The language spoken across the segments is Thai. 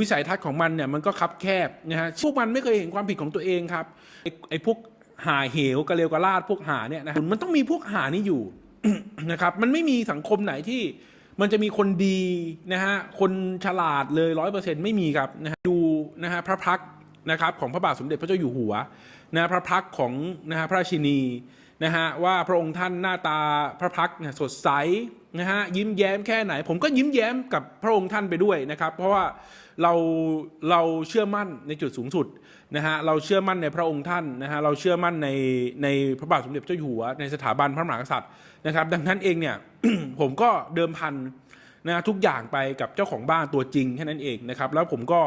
วิสัยทัศน์ของมันเนี่ยมันก็คับแคบนะฮะพวกมันไม่เคยเห็นความผิดของตัวเองครับไอ้ไอพวกหาเหวกระเลวกระลาดพวกหาเนี่ยนะมันต้องมีพวกหานี่อยู่ นะครับมันไม่มีสังคมไหนที่มันจะมีคนดีนะฮะคนฉลาดเลยร้อยเปอร์เซ็นต์ไม่มีครับนะฮะดูนะฮะพระพักนะครับของพระบาทสมเด็จพระเจ้าอยู่หัวนะพระพักของนะฮะพระราชินีนะฮะว่าพระองค์ท่านหน้าตาพระพักเนี่ยสดใสนะฮะยิ้มแย้มแค่ไหน ผมก็ยิ้มแย้มกับพระองค์ท่านไปด้วยนะครับ เพราะว่า เราเราเชื่อมั่นในจุดสูงสุดนะฮะเราเชื่อมั่นในพระองค์ท่านนะฮะเราเชื่อมั่นในในพระบาทสมเด็จเจ้าอยู่หัว ในสถาบันพระมหากษัตริย์นะครับ ดังนั้นเองเนี่ยผมก็เดิมพันนะทุกอย่างไปกับเจ้าของบ้านตัวจริงแค่นั้นเองนะครับ แล้วผมก็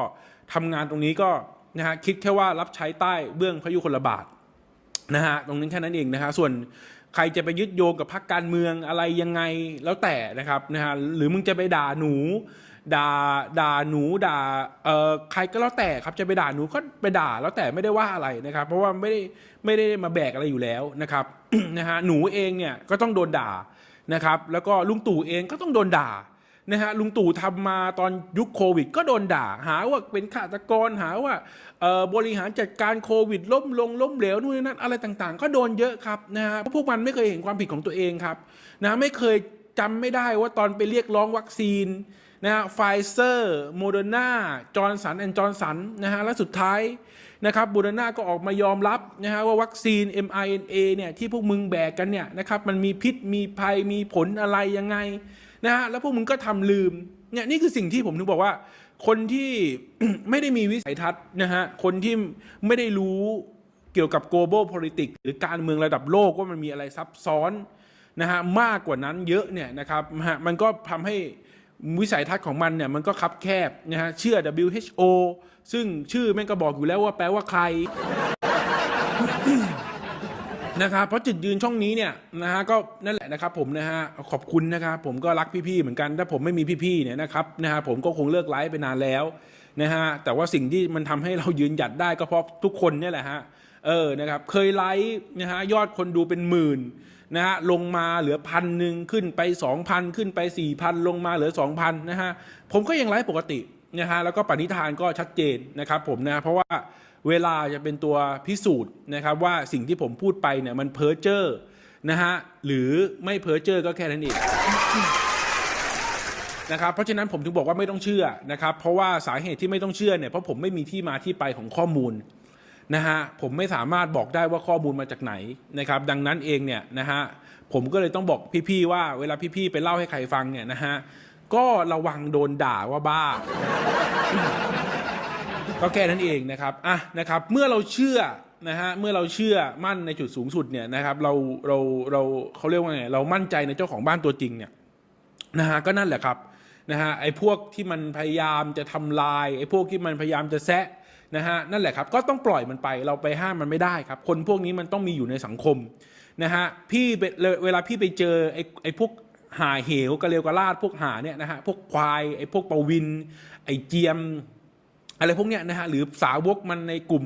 ทำงานตรงนี้ก็นะฮะคิดแค่ว่ารับใช้ใต้เบื้องพระยุคลบาทนะฮะตรงนั้นแค่นั้นเองนะฮะส่วนใครจะไปยึดโยงกับพรรคการเมืองอะไรยังไงแล้วแต่นะครับนะฮะหรือมึงจะไปด่าหนู ด่าด่าหนูด่าเอ่อใครก็แล้วแต่ครับจะไปด่าหนูก็ไปด่าแล้วแต่ไม่ได้ว่าอะไรนะครับ เพราะว่าไม่ได้ไม่ได้มาแบกอะไรอยู่แล้วนะครับนะฮะหนูเองเนี่ยก็ต้องโดนด่านะครับ แล้วก็ลุงตู่เองก็ต้องโดนด่านะฮะลุงตู่ทำมาตอนยุคโควิด ก็โดนด่า หาว่าเป็นฆาตกรหาว่าบริหารจัดการโควิด ล้มลงล้มเหลวนู่นนั่นอะไรต่างๆ ก็โดนเยอะครับนะฮะพวกมันไม่เคยเห็นความผิดของตัวเองครับนะไม่เคยจำไม่ได้ว่าตอนไปเรียกร้องวัคซีน นะฮะไฟเซอร์โมเดอร์นาจอร์นสันแอนจอร์นสันนะฮะและสุดท้ายนะครับโมเดอร์นาก็ออกมายอมรับนะฮะว่าวัคซีน mRNA เนี่ยที่พวกมึงแบกกันเนี่ยนะครับมันมีพิษมีภัยมีผลอะไรยังไงนะฮะแล้วพวกมึงก็ทำลืมเนี่ยนี่คือสิ่งที่ผมถึงบอกว่า คนที่ไม่ได้มีวิสัยทัศน์นะฮะคนที่ไม่ได้รู้เกี่ยวกับ global politics หรือการเมืองระดับโลกว่ามันมีอะไรซับซ้อนนะฮะมากกว่านั้นเยอะเนี่ยนะครับฮะมันก็ทำให้ วิสัยทัศน์ของมันเนี่ยมันก็คับแคบนะฮะเชื่อ WHO ซึ่งชื่อแม่งก็บอกอยู่แล้วว่าแปลว่าใครนะครับเพราะจุดยืนช่องนี้เนี่ยนะฮะก็นั่นแหละนะครับผมนะฮะขอบคุณนะครับผมก็รักพี่ๆเหมือนกันถ้าผมไม่มีพี่ๆเนี่ยนะครับนะฮะผมก็คงเลิกไลฟ์ไปนานแล้วนะฮะแต่ว่าสิ่งที่มันทำให้เรายืนหยัดได้ก็เพราะทุกคนเนี่ยแหละฮะเออนะครับเคยไลฟ์นะฮะยอดคนดูเป็นหมื่น นะฮะลงมาเหลือพันหนึ่งขึ้นไป 2,000 ขึ้นไป 4,000 ลงมาเหลือ 2,000นะฮะผมก็ยังไลฟ์ปกตินะฮะแล้วก็ปณิธานก็ชัดเจนนะครับผมนะเพราะว่าเวลาจะเป็นตัวพิสูจน์นะครับว่าสิ่งที่ผมพูดไปเนี่ยมันเพ้อเจ้อนะฮะหรือไม่เพ้อเจ้อก็แค่นั้นเองนะครับเพราะฉะนั้นผมถึงบอกว่าไม่ต้องเชื่อนะครับเพราะว่าสาเหตุที่ไม่ต้องเชื่อเนี่ยเพราะผมไม่มีที่มาที่ไปของข้อมูล นะฮะผมไม่สามารถบอกได้ว่าข้อมูลมาจากไหนนะครับ ดังนั้นเองเนี่ยนะฮะผมก็เลยต้องบอกพี่ๆว่า เวลาพี่ๆไปเล่าให้ใครฟังเนี่ยนะฮะก็ระวังโดนด่าว่าบ้า ก็แค่นั้นเองนะครับอะนะครับ เมื่อเราเชื่อนะฮะเมื่อเราเชื่อมั่นในจุดสูงสุดเนี่ยนะครับ เราเราเราเขาเรียกว่าไงเรามั่นใจในเจ้าของบ้านตัวจริงเนี่ยนะฮะก็นั่นแหละครับนะฮะไอ้พวกที่มันพยายามจะทำลายไอ้พวกที่มันพยายามจะแซะ นะฮะนั่นแหละครับก็ต้องปล่อยมันไปเราไปห้ามมันไม่ได้ครับ คนพวกนี้มันต้องมีอยู่ในสังคมนะฮะพี่เวลาพี่ไปเจอไอ้ไอ้พวกหาเหวกระเลวกระลาดพวกหาเนี่ยนะฮะพวกควายไอ้พวกปวิน ไอ้เจียม อะไรพวกเนี้ยนะฮะหรือสาวกมันในกลุ่ม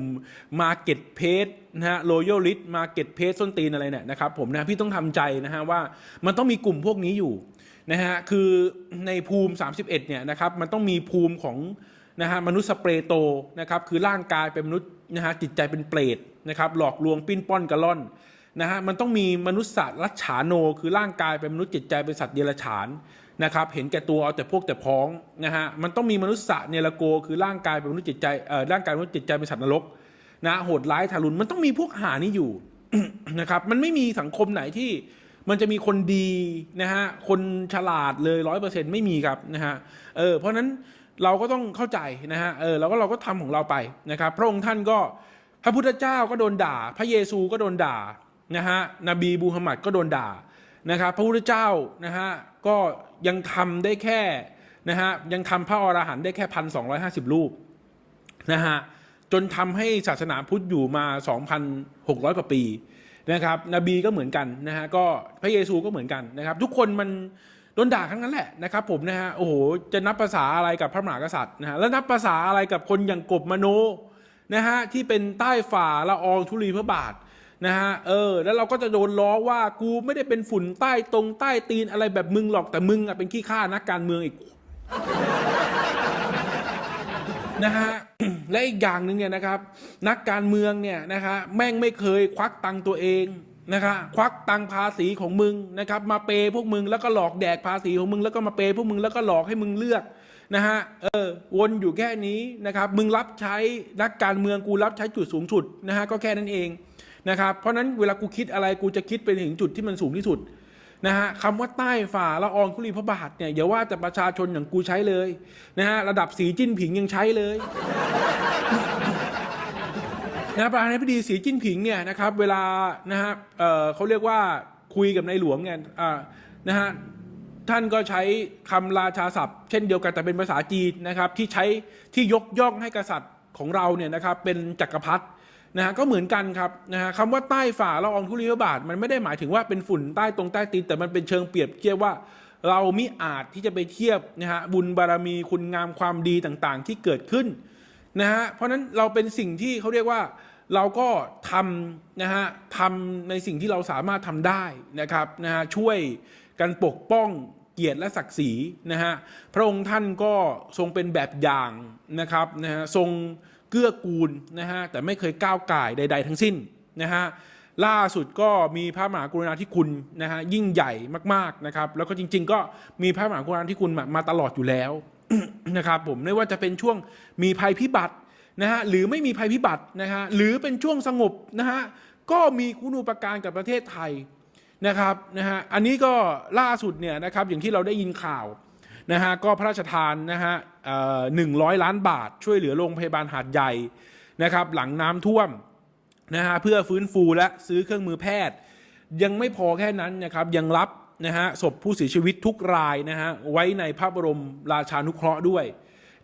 Market p a g e นะฮะ Loyalist Market p a g e ส้นตีนอะไรเนี่ยนะครับผมนะพี่ต้องทำใจนะฮะว่ามันต้องมีกลุ่มพวกนี้อยู่นะฮะคือในภูมิ 31เนี่ยนะครับมันต้องมีภูมิของ นะฮะมนุษย์สเปรโตนะครับคือร่างกายเป็นมนุษย์นะฮะจิตใจเป็นเปรตนะครับหลอกลวงปิ้นป้อนกระล่อนนะฮะมันต้องมีมนุษย์สัตว์รัชฉาโน คือร่างกายเป็นมนุษย์จิตใจเป็นสัตว์เดรัจฉานนะครับเห็นแก่ตัวเอาแต่พวกแต่พ้องนะฮะมันต้องมีมนุษย์สะเนรโก คือร่างกายเป็นมนุษย์จิตใจเอ่อร่างกายมนุษย์จิตใจเป็นสัตว์นรกนะโหดร้ายทารุณมันต้องมีพวกหานี่อยู่นะครับมันไม่มีสังคมไหนที่มันจะมีคนดีนะฮะคนฉลาดเลยร้อยเปอร์เซ็นต์ไม่มีครับนะฮะเออเพราะฉะนั้น เราก็ต้องเข้าใจนะฮะเออเราก็เราก็ทำของเราไปนะครับ พระองค์ท่านก็พระพุทธเจ้าก็โดนด่า พระเยซูก็โดนด่านะฮะนบีบูฮัมมัดก็โดนด่านะครับพระพุทธเจ้านะฮะก็ยังทำได้แค่นะฮะยังทำพระอรหันต์ได้แค่พันสองร้อยห้าสิบรูปนะฮะจนทำให้ศาสนาพุทธอยู่มาสองพันหกร้อยกว่าปีนะครับนบีก็เหมือนกันนะฮะก็พระเยซูก็เหมือนกันนะครับ ทุกคนมัน โดนด่าทั้งนั้นแหละนะครับผมนะฮะโอ้โหจะนับภาษาอะไรกับพระมหากษัตริย์นะฮะแล้วนับภาษาอะไรกับคนอย่างกบมโนนะฮะที่เป็นใต้ฝ่าละอองธุลีพระบาทนะฮะเออแล้วเราก็จะโดนล้อว่ากูไม่ได้เป็นฝุ่นใต้ตรงใต้ตีนอะไรแบบมึงหรอกแต่มึงอะเป็นขี้ข้านักการเมืองอีกนะฮะและอีกอย่างหนึ่งเนี่ยนะครับ นักการเมืองเนี่ยนะคะแม่งไม่เคยควักตังค์ตัวเอง นะคะควักตังค์ภาษีของมึงนะครับมาเปย์พวกมึงแล้วก็หลอกแดกภาษีของมึงแล้วก็มาเปย์พวกมึงแล้วก็หลอกให้มึงเลือกนะฮะเออวนอยู่แค่นี้นะครับมึงรับใช้นักการเมืองกูรับใช้จุดสูงสุดนะฮะก็แค่นั้นเองนะครับเพราะฉะนั้นเวลากูคิดอะไรกูจะคิดไปถึงจุดที่มันสูงที่สุดนะฮะคำว่าใต้ฝ่าละอองธุลีพระบาทเนี่ยอย่าว่าแต่ประชาชนอย่างกูใช้เลยนะฮะระดับสีจิ้นผิงยังใช้เลย นะประธานาธิบดีสีจิ้นผิงเนี่ยนะครับเวลานะฮะเเขาเรียกว่าคุยกับในหลวงเนี่ยนะฮะท่านก็ใช้คำราชาศัพท์ เช่นเดียวกันแต่เป็นภาษาจีนนะครับที่ใช้ที่ยกย่องให้กษัตริย์ของเราเนี่ยนะครับเป็นจักรพรรดินะฮะก็เหมือนกันครับนะฮะคำว่าใต้ฝ่าละอองธุลีพระบาทมันไม่ได้หมายถึงว่าเป็นฝุ่นใต้ตรงใต้ตีนแต่มันเป็นเชิงเปรียบเทียบว่าเรามิอาจที่จะไปเทียบนะฮะบุญบารมีคุณงามความดีต่างๆ ที่เกิดขึ้นนะฮะเพราะนั้นเราเป็นสิ่งที่เขาเรียกว่า เราก็ทำนะฮะทำในสิ่งที่เราสามารถทำได้นะครับนะฮะช่วยกันปกป้องเกียรติและศักดิ์ศรีนะฮะพระองค์ท่านก็ทรงเป็นแบบอย่างนะครับนะฮะทรงเกื้อกูลนะฮะแต่ไม่เคยก้าวก่ายใด ๆ ทั้งสิ้นนะฮะล่าสุดก็มีพระมหากรุณาธิคุณนะฮะยิ่งใหญ่มากๆนะครับ แล้วก็จริง ๆ ก็มีพระมหากรุณาธิคุณมามาตลอดอยู่แล้วนะครับผมไม่ว่าจะเป็นช่วงมีภัยพิบัติ นะฮะหรือไม่มีภัยพิบัตินะฮะหรือเป็นช่วงสงบนะฮะก็มีคุณูปการกับประเทศไทยนะครับนะฮะอันนี้ก็ล่าสุดเนี่ยนะครับอย่างที่เราได้ยินข่าวนะฮะก็พระราชทานนะฮะหนึ่งร้อยล้านบาท ช่วยเหลือโรงพยาบาลหาดใหญ่นะครับหลังน้ำท่วมนะฮะเพื่อฟื้นฟูและซื้อเครื่องมือแพทย์ ยังไม่พอแค่นั้นนะครับยังรับนะฮะศพผู้เสียชีวิตทุกรายนะฮะไว้ในพระบรมราชานุเคราะห์ด้วย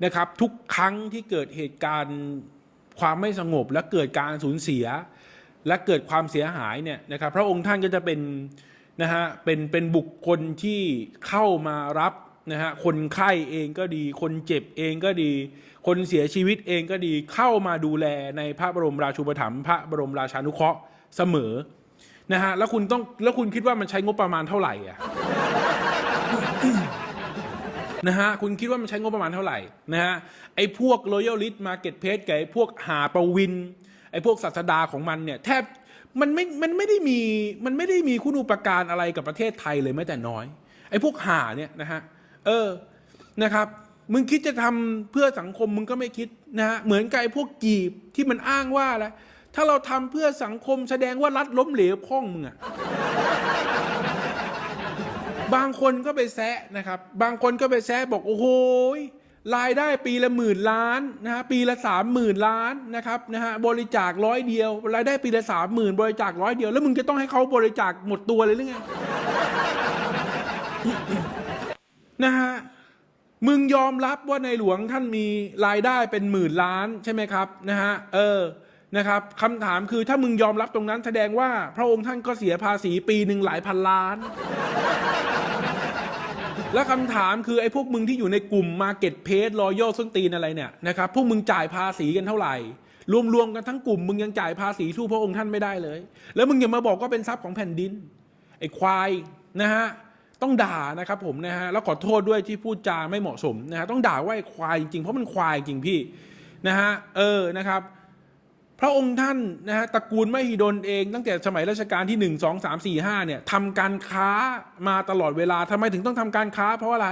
นะครับ ทุกครั้งที่เกิดเหตุการณ์ความไม่สงบและเกิดการสูญเสีย และเกิดความเสียหายเนี่ยนะครับ พระองค์ท่านก็จะเป็นนะฮะเป็นเป็นบุคคลที่เข้ามารับนะฮะคนไข้เองก็ดี คนเจ็บเองก็ดี คนเสียชีวิตเองก็ดีเข้ามาดูแลในพระบรมราชูปถัมภ์พระบรมราชานุเคราะห์เสมอนะฮะแล้วคุณต้องแล้วคุณคิดว่ามันใช้งบประมาณเท่าไหร่อะ นะฮะคุณคิดว่ามันใช้งบประมาณเท่าไหร่นะฮะไอ้พวก loyalist market p a c e กับไอ้พวกหาประวินไอ้พวกศาสดาของมันเนี่ยแทบมันไม่มันไม่ได้มีมันไม่ได้มีคุณูปการอะไรกับประเทศไทยเลยแม้แต่น้อย ไอ้พวกหาเนี่ยนะฮะเออนะครับมึงคิดจะทำเพื่อสังคมมึงก็ไม่คิดนะฮะเหมือนกับไอ้พวกกีบที่มันอ้างว่าอะไรถ้าเราทำเพื่อสังคมแสดงว่ารัฐล้มเหลวพ่องมึงอะ บางคนก็ไปแซะนะครับ บางคนก็ไปแซะบอกโอ้โหรายได้ปีละหมื่นล้านนะฮะปีละสามหมื่นล้านนะครับนะฮะบริจาคร้อยเดียว รายได้ปีละสามหมื่นบริจาคร้อยเดียว แล้วมึงจะต้องให้เขาบริจาคหมดตัวเลยหรือไงนะฮะมึงยอมรับว่าในหลวงท่านมีรายได้เป็นหมื่นล้านใช่ไหมครับนะฮะเออ นะครับคำถามคือถ้ามึงยอมรับตรงนั้นแสดงว่าพระองค์ท่านก็เสียภาษีปีหนึ่งหลายพันล้าน แล้วคำถามคือไอ้พวกมึงที่อยู่ในกลุ่ม Market p a c e Royal ส้นตีนอะไรเนี่ยนะครับพวกมึงจ่ายภาษีกันเท่าไหร่ รวมๆกันทั้งกลุ่มมึงยังจ่ายภาษีสู้พระองค์ท่านไม่ได้เลย แล้วมึงอย่ามาบอกว่าเป็นทรัพย์ของแผ่นดินไอ้ควายนะฮะต้องด่านะครับผมนะฮะแล้วขอโทษด้วยที่พูดจาไม่เหมาะสมนะฮะต้องด่าว่าไอ้ควายจริงเพราะมันควายจริงพี่นะฮะเออนะครับ พระองค์ท่านนะฮะตระกูลมหิดลเอง ตั้งแต่สมัยรัชกาลที่หนึ่งสองสามสี่ห้าเนี่ยทำการค้ามาตลอดเวลาทำไมถึงต้องทำการค้าเพราะอะไร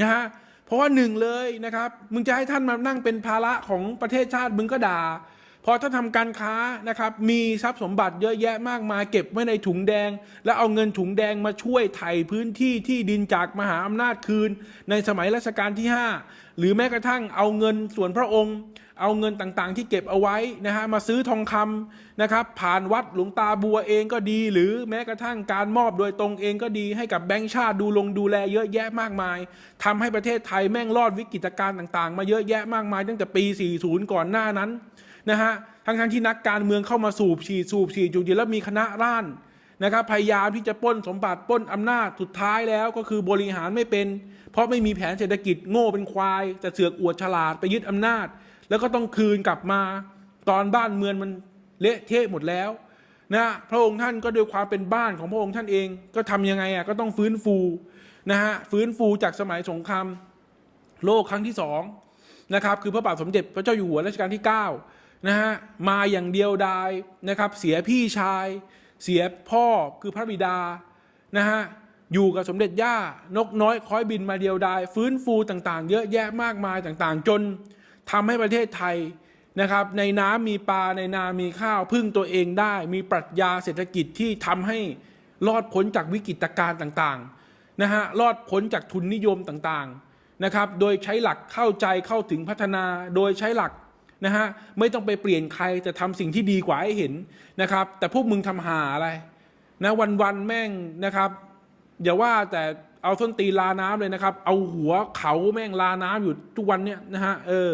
นะฮะเพราะว่าหนึ่งเลยนะครับมึงจะให้ท่านมานั่งเป็นภาระของประเทศชาติมึงก็ด่าพอถ้าทำการค้านะครับมีทรัพย์สมบัติเยอะแยะมากมายเก็บไว้ในถุงแดง แล้วเอาเงินถุงแดงมาช่วยไถ่พื้นที่ที่ดินจากมหาอำนาจคืน ในสมัยรัชกาลที่ 5 หรือแม้กระทั่งเอาเงินส่วนพระองค์ เอาเงินต่างๆ ที่เก็บเอาไว้นะฮะมาซื้อทองคำนะครับ ผ่านวัดหลวงตาบัวเองก็ดี หรือแม้กระทั่งการมอบโดยตรงเองก็ดี ให้กับแบงก์ชาติดูลงดูแลเยอะแยะมากมายทำให้ประเทศไทยแม่งรอดวิกฤตการณ์ต่างๆ มาเยอะแยะมากมาย ตั้งแต่ปี 40 ก่อนหน้านั้นนะฮะทั้งๆที่นักการเมืองเข้ามาสูบฉีดสูบฉีดจุดเดีแล้วมีคณะร่านนะครับพยายามที่จะปล้นสมบัติปล้นอำนาจสุดท้ายแล้วก็คือบริหารไม่เป็น เพราะไม่มีแผนเศรษฐกิจโง่เป็นควายจะเสือกอวดฉลาดไปยึดอำนาจ แล้วก็ต้องคืนกลับมาตอนบ้านเมืองมันเละเทะหมดแล้วนะพระองค์ท่านก็ด้วยความเป็นบ้านของพระองค์ท่านเองก็ทำยังไงอะก็ต้องฟื้นฟูนะฮะฟื้นฟูจากสมัยสงครามโลกครั้งที่สองนะครับคือพระบาทสมเด็จพระเจ้าอยู่หัวรัชกาลที่9นะฮะมาอย่างเดียวดายนะครับเสียพี่ชาย เสียพ่อคือพระบิดานะฮะอยู่กับสมเด็จย่านกน้อยคอยบินมาเดียวดาย ฟื้นฟูต่างๆ เยอะแยะมากมายต่างๆ จน ทำให้ประเทศไทยนะครับ ในน้ำมีปลาในนามีข้าวพึ่งตัวเองได้ มีปรัชญาเศรษฐกิจที่ทำให้รอดพ้นจากวิกฤตการณ์ต่างๆนะฮะรอดพ้นจากทุนนิยมต่างๆนะครับ โดยใช้หลักเข้าใจเข้าถึงพัฒนา โดยใช้หลักนะฮะไม่ต้องไปเปลี่ยนใครแต่ทำสิ่งที่ดีกว่าให้เห็นนะครับ แต่พวกมึงทำหาอะไรนะวันวันๆแม่งนะครับอย่าว่าแต่เอาส้นตีลาน้ำเลยนะครับ เอาหัวเขาแม่งลาน้ำอยู่ทุกวันเนี้ยนะฮะเออ